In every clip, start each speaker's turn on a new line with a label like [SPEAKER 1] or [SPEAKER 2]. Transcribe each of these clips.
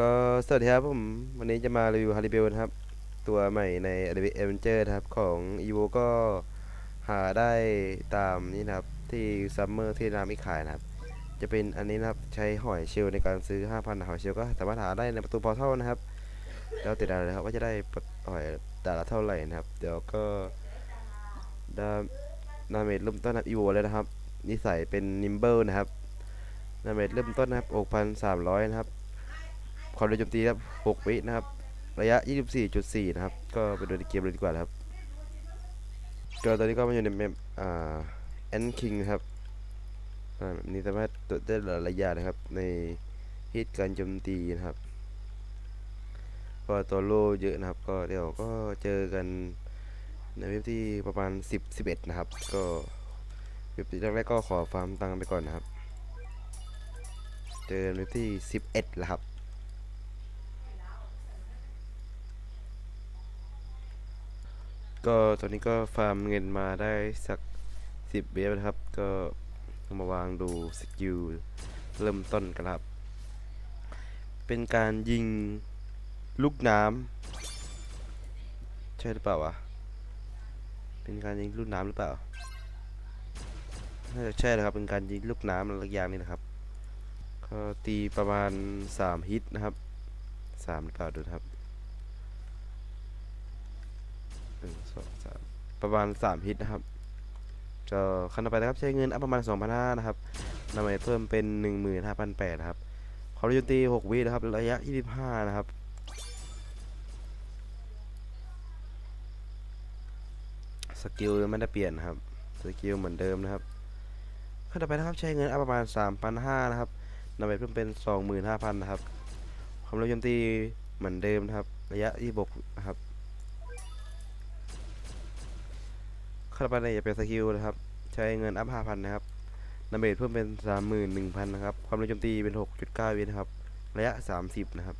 [SPEAKER 1] ก็สวัสดีครับผมวันนี้จะมารีวิวฮาริเบลนะครับ ตัวใหม่ใน Adobe Adventure นะครับของ evo ก็หาได้ตามนี้นะครับที่ซัมเมอร์ที่ร้านมิขายนะครับ จะเป็นอันนี้นะครับใช้หอยเชลในการซื้อ 5,000 หอยเชลก็สามารถหาได้ในประตูพอร์ทัลนะครับแล้วติดตามเลยครับว่าจะได้หอยแต่ละเท่าไหร่นะครับ เดี๋ยวก็ดาดาเมจเริ่มต้นนะครับ evo เลยนะครับนิสัยเป็น nimble นะครับดาเมจเริ่มต้นนะครับ 6,300 นะครับ ความเร็วโจมตีครับ 6 วินะครับ ระยะ 24.4 นะครับ ก็ไปดูในเกมเลยดีกว่าครับ ก็ตอนนี้ก็มาอยู่ในแมปอ่าแอนคิงครับนี้สามารถตรวจได้หลายระยะนะครับ ในฮิตการโจมตีนะครับก็ตัวโลเยอะนะครับ ก็เดี๋ยวก็เจอกันในเว็บที่ประมาณ 10 11 นะครับ ก็เว็บที่แรกๆก็ขอฟาร์มตังค์ไปก่อนนะครับ เจอเว็บที่ 11แล้วครับ ก็ตอนนี้ก็ฟาร์มเงินมาได้สักสิบเบฟนะครับ ก็มาวางดูสกิลเริ่มต้นกันครับ เป็นการยิงลูกน้ำใช่หรือเปล่าวะ เป็นการยิงลูกน้ำหรือเปล่าน่าจะใช่นะครับ เป็นการยิงลูกน้ำอะไรอย่างนี่นะครับ ก็ตีประมาณสามฮิตนะครับสามหรือเปล่าดูครับ นึ่งสองสามประมาณสามฮิตนะครับก็ขั้นต่อไปนะครับใช้เงินอัพประมาณสองพันห้านะครับนำไปเพิ่มเป็นหนึ่งหมื่นห้าพันแปดนะครับความเร็วตีหกวินะครับระยะยี่สิบห้านะครับสกิลยังไม่ได้เปลี่ยนนะครับสกิลเหมือนเดิมนะครับขั้นต่อไปนะครับใช้เงินอัพประมาณสามพันห้านะครับนำไปเพิ่มเป็นสองหมื่นห้าพันนะครับความเร็วโจมตีเหมือนเดิมนะครับ ระยะยี่บกนะครับ คาราบาเนจะเป็นสกิลนะครับ ใช้เงินอัพ5,000นะครับนาเมจเพิ่มเป็น31,000นะครับ ความเร็วโจมตีเป็น6.9วินะครับ ระยะ30นะครับ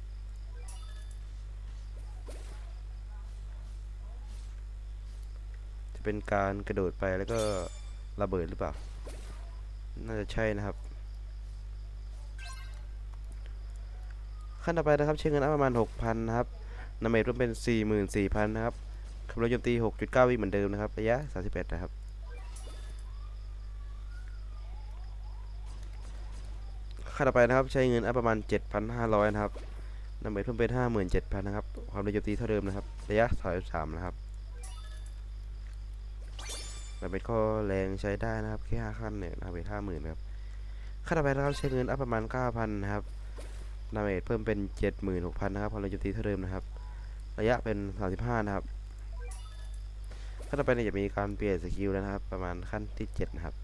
[SPEAKER 1] จะเป็นการกระโดดไปแล้วก็ระเบิดหรือเปล่า น่าจะใช่นะครับ ขั้นต่อไปนะครับใช้เงินอัพประมาณ 6,000 นะครับนาเมจเพิ่มเป็น 44,000 นะครับ ขับรถโจมตี 6.9 วิเหมือนเดิมนะครับ ระยะ 31 นะครับ ค่าต่อไปนะครับ ใช้เงินอัพประมาณ 7,500 นะครับนำไปเพิ่มเป็น 57,000 นะครับ ความเร็วโจมตีเท่าเดิมนะครับ ระยะ 33 นะครับแต่เป็นข้อแรงใช้ได้นะครับ แค่ 5 ขั้นเนี่ยนะครับเป็น50,000นะครับ ค่าต่อไปนะครับใช้เงินอัพประมาณ 9,000 นะครับดาเมจเพิ่มเป็น 76,000 นะครับความเร็วโจมตีเท่าเดิมนะครับ ระยะเป็น 35 นะครับ ขั้นต่อไปเนี่ยจะมีการเปลี่ยนสกิลแล้วนะครับ ประมาณขั้นที่7นะครับ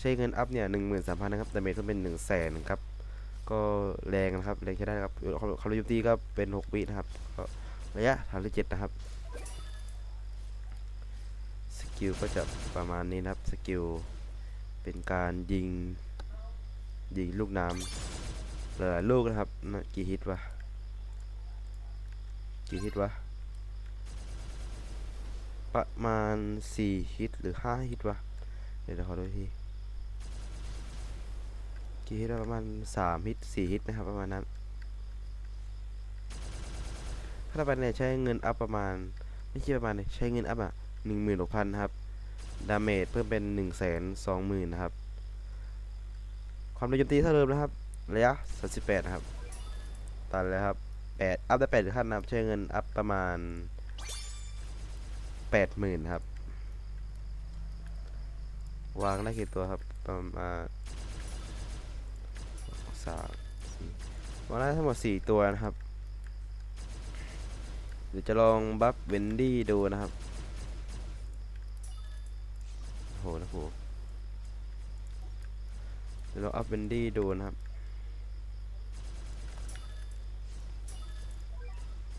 [SPEAKER 1] ใช้เงินอัพเนี่ยหนึ่งหมื่นสามพันนะครับดาเมจก็เป็นหนึ่งแสนครับ ก็แรงนะครับแรงใช้ได้นะครับคาร์ลยูตี้ก็เป็นหกวินะครับระยะสามสิบเจ็ดนะครับ สกิลก็จะประมาณนี้นะครับ สกิลเป็นการยิงยิงลูกน้ำหลายลูกนะครับนะกี่ฮิตวะ กี่ฮิตวะ ประมาณสี่ฮิตหรือห้าฮิตวะ เดี๋ยวขอดูทีกี่ฮิตประมาณสามฮิตสี่ฮิตนะครับ ประมาณนั้น ถ้าเราไปเนี่ยใช้เงินอัพประมาณ ไม่ใช่ประมาณใช้เงินอัพอะหนึ่งหมื่นหกพันครับ ดาเมจเพิ่มเป็นหนึ่งแสนสองหมื่นนะครับ ความเร็วโจมตีเท่าเดิมนะครับ ระยะสามสิบแปดนะครับ ตัดเลยครับแปดอัพได้แปดขั้นนะครับใช้เงินอัพประมาณ แปดหมื่นครับ วางได้กี่ตัวครับประมาณสามสี่วางได้ทั้งหมดสี่ตัวนะครับ เดี๋ยวจะลองบัฟเวนดี้ดูนะครับโหนะโหเดี๋ยวเราอัพเวนดี้ดูนะครับ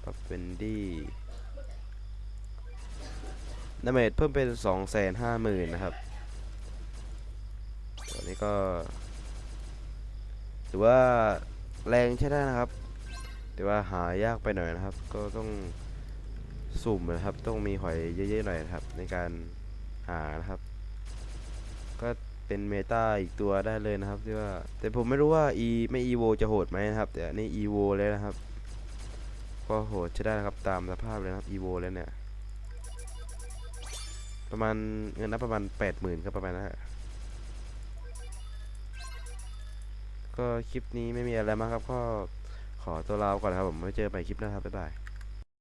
[SPEAKER 1] บัฟเวนดี้ ดาเมจเพิ่มเป็นสองแสนห้าหมื่นนะครับ ตัวนี้ก็ถือว่าแรงใช้ได้นะครับ แต่ว่าหายากไปหน่อยนะครับ ก็ต้องสุ่มนะครับ ต้องมีหอยเยอะๆหน่อยนะครับ ในการหานะครับ ก็เป็นเมตาอีกตัวได้เลยนะครับที่ว่า แต่ผมไม่รู้ว่า e ไม่ evo จะโหดไหมนะครับ แต่นี่ evo เลยนะครับ ก็โหดใช้ได้นะครับตามสภาพเลยนะครับ evo แล้วเนี่ย ประมาณเงินนับประมาณแปดหมื่นก็ประมาณนั้นฮะก็คลิปนี้ไม่มีอะไรมากครับก็ขอตัวลาไปก่อนครับผมไว้เจอใหม่คลิปหน้าครับบ๊ายบาย